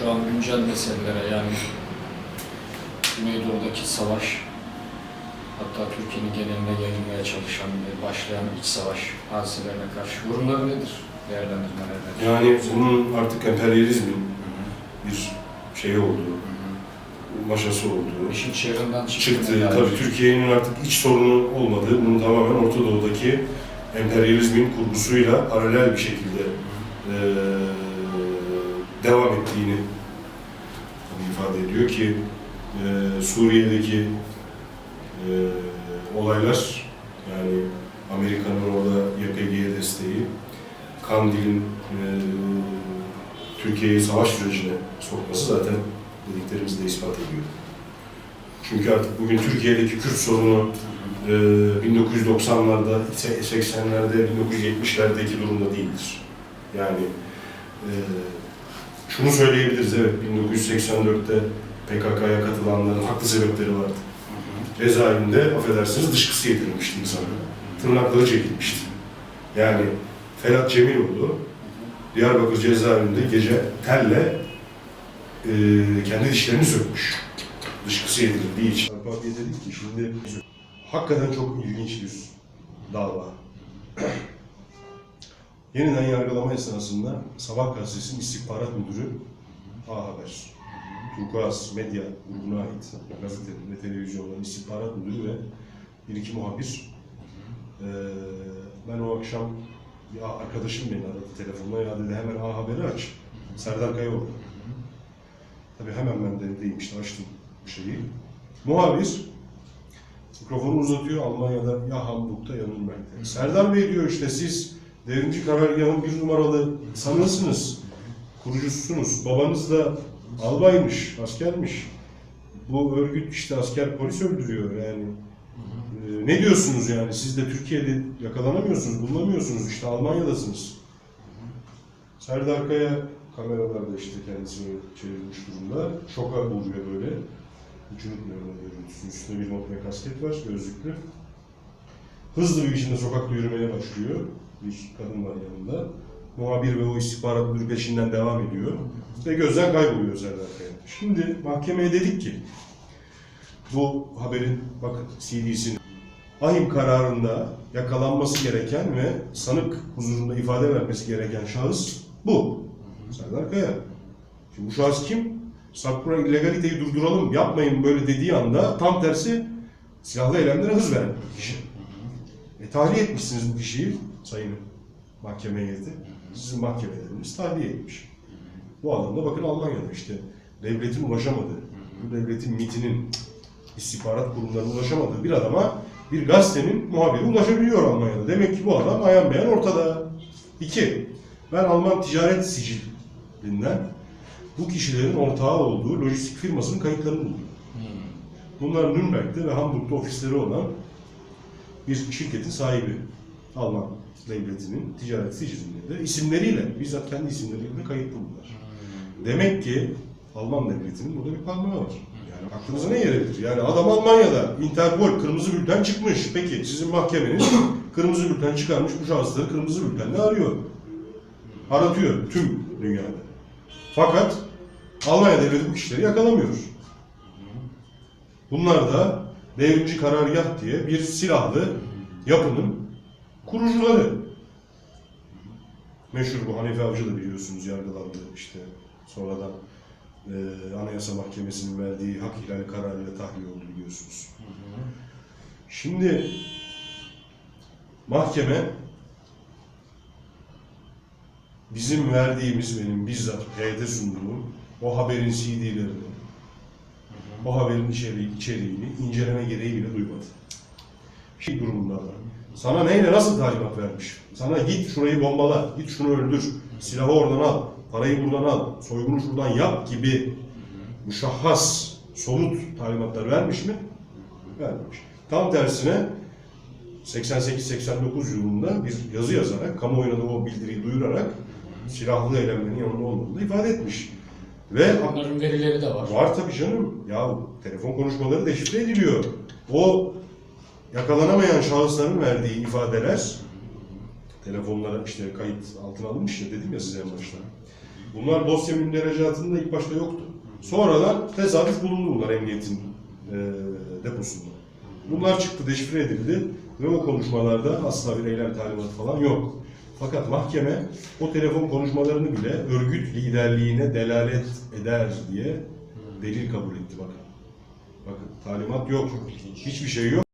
şu an güncel meselelere yani Güneydoğu'daki savaş hatta Türkiye'nin geneline yayılmaya çalışan başlayan iç savaş hadiselerine karşı yorumları nedir? Değerlendirmeler nedir? Yani bunun artık emperyalizmin bir şeyi olduğu, maşası olduğu, İşin çığırından çıktı. çıktığı, tabii Türkiye'nin artık iç sorunu olmadığı, bunun tamamen Orta Doğu'daki emperyalizmin kurgusuyla paralel bir şekilde eee, devam ettiğini tabii ifade ediyor ki eee, Suriye'deki eee, olaylar yani Amerika'nın orada YPG'ye desteği, Kandil'in eee, Türkiye'yi savaş sürecine sokması zaten dediklerimizi de ispat ediyor. Çünkü artık bugün Türkiye'deki Kürt sorunu eee, 1990'larda, 80'lerde, 1970'lerdeki durumda değildir. Yani eee, şunu söyleyebiliriz, evet 1984'te PKK'ya katılanların haklı sebepleri vardı. Cezaevinde affedersiniz dışkısı yedirilmişti insana. Tırnakları çekilmişti. Yani Ferhat Cemiloğlu Diyarbakır cezaevinde gece telle eee, kendi dişlerini sökmüş. Dışkısı yedirildiği için. Dedik ki şimdi hakikaten çok ilginç bir dava. Yeniden yargılama esnasında Sabah gazetesinin istihbarat müdürü A Haber, Turkuaz Medya grubuna ait gazete ve televizyonların istihbarat müdürü ve bir iki muhabir. Ee, ben o akşam bir arkadaşım beni aradı telefonla ya dedi hemen A Haber'i aç. Serdar Kaya orada. Tabii hemen ben de evdeyim işte açtım şeyi. Muhabir mikrofonu uzatıyor Almanya'da ya Hamburg'da ya Nürnberg'de. Serdar Bey diyor işte siz devrimci karargahın bir numaralı sanırsınız. Kurucususunuz. Babanız da albaymış, askermiş. Bu örgüt işte asker polis öldürüyor yani. Ee, ne diyorsunuz yani? Siz de Türkiye'de yakalanamıyorsunuz, bulunamıyorsunuz. İşte Almanya'dasınız. Serdar Kaya kameralarda işte kendisini çevirmiş durumda. Şoka uğruyor böyle. Hiç unutmuyorum o. Üstünde bir mont ve kasket var, gözlüklü. Hızlı bir biçimde sokakta yürümeye başlıyor. Bir kadın var yanında. Muhabir ve o istihbarat müdürü peşinden devam ediyor. Ve gözden kayboluyor Serdar Kaya. Şimdi mahkemeye dedik ki, bu haberin bakın CD'sini ahim kararında yakalanması gereken ve sanık huzurunda ifade vermesi gereken şahıs bu. Serdar Kaya. Şimdi bu şahıs kim? Sakura illegaliteyi durduralım, yapmayın böyle dediği anda tam tersi silahlı eylemlere hız veren bir kişi. E, tahliye etmişsiniz bu kişiyi sayın mahkeme heyeti. Sizin mahkemeleriniz tahliye etmiş. Bu adamda bakın Almanya'da işte devletin ulaşamadığı, bu devletin MIT'inin istihbarat kurumlarına ulaşamadığı bir adama bir gazetenin muhabiri ulaşabiliyor Almanya'da. Demek ki bu adam ayan beyan ortada. İki, ben Alman ticaret sicilinden bu kişilerin ortağı olduğu lojistik firmasının kayıtlarını buldum. Bunlar Nürnberg'de ve Hamburg'da ofisleri olan bir şirketin sahibi. Alman devletinin ticaret sicilinde de isimleriyle, bizzat kendi isimleriyle kayıtlı bunlar. Demek ki Alman devletinin burada bir parmağı var. Yani aklınıza ne gelebilir? Yani adam Almanya'da Interpol kırmızı bülten çıkmış. Peki sizin mahkemeniz kırmızı bülten çıkarmış bu şahısları kırmızı bültenle arıyor. Aratıyor tüm dünyada. Fakat Almanya devleti bu kişileri yakalamıyor. Bunlar da devrimci karargah diye bir silahlı yapının kurucuları. Meşhur bu Hanife Avcı da biliyorsunuz yargılandı işte sonradan e, Anayasa Mahkemesi'nin verdiği hak ihlali kararıyla tahliye oldu biliyorsunuz. Şimdi mahkeme bizim verdiğimiz benim bizzat heyete sunduğum o haberin CD'lerini, o haberin içeriği, içeriğini inceleme gereği bile duymadı. Şey durumunda var. Sana neyle nasıl talimat vermiş? Sana git şurayı bombala, git şunu öldür, silahı oradan al, parayı buradan al, soygunu şuradan yap gibi müşahhas, somut talimatlar vermiş mi? Vermemiş. Tam tersine 88-89 yılında bir yazı yazarak, kamuoyuna da o bildiriyi duyurarak silahlı eylemlerin yanında olmadığını ifade etmiş. Ve Onların verileri de var. Var tabii canım. Ya telefon konuşmaları deşifre ediliyor. O yakalanamayan şahısların verdiği ifadeler telefonlara işte kayıt altına alınmış ya dedim ya size en başta. Bunlar dosya münderacatında ilk başta yoktu. Sonradan tesadüf bulundu bunlar emniyetin e, deposunda. Bunlar çıktı, deşifre edildi ve o konuşmalarda asla bir eylem talimatı falan yok. Fakat mahkeme o telefon konuşmalarını bile örgüt liderliğine delalet eder diye delil kabul etti bakın. Bakın talimat yok. Hiçbir şey yok.